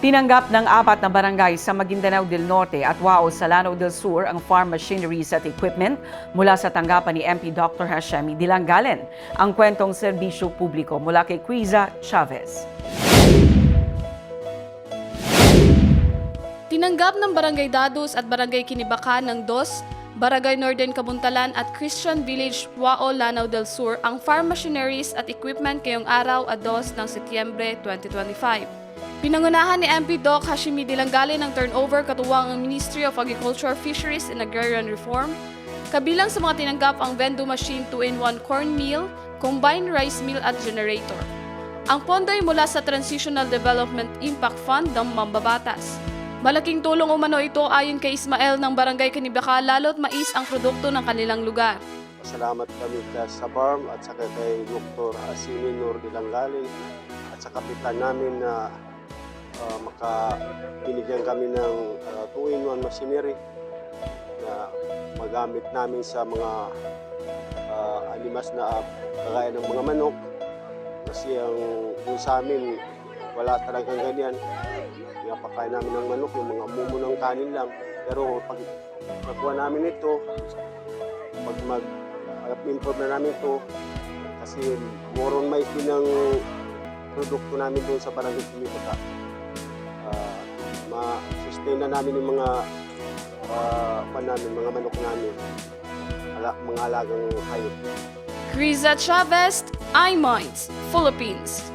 Tinanggap ng apat na barangay sa Maguindanao del Norte at Wao sa del Sur ang farm machineries at equipment mula sa tanggapan ni MP Dr. Hashemi Dilangalen. Ang kwentong serbisyo publiko mula kay Quiza Chavez. Tinanggap ng Barangay Dados at Barangay Kinibakan ng DOS, Barangay Northern Kabuntalan at Christian Village, Wao, Lanao del Sur ang farm machineries at equipment ngayong araw at 2 ng Setyembre 2025. Pinangunahan ni MP Doc Hashimi Dilanggali ng turnover katuwang ang Ministry of Agriculture, Fisheries and Agrarian Reform. Kabilang sa mga tinanggap ang Vendo Machine 2-in-1 corn meal, combined rice mill at generator. Ang pondo ay mula sa Transitional Development Impact Fund ng Mambabatas. Malaking tulong umano ito ayon kay Ismael ng Barangay Kanibaka lalo't mais ang produkto ng kanilang lugar. Salamat kami ka sa farm at saka kay Dr. Asimi Nur Dilanggalin at sa kapitan namin na uh, makabinigyan kami ng uh, 2-in-1 machinery na magamit namin sa mga uh, animas na kagaya ng mga manok. Kasi ang yung sa amin wala talagang ganyan. Pinapakain namin ng manok yung mga mumo ng kanin lang. Pero pag nakuha namin ito pag mag improve na namin ito kasi moron may ng produkto namin doon sa barangay Kumipata. Na namin yung mga uh, namin, mga manok namin, ala, mga alagang hayop. Griza Chavez, iMinds, Philippines.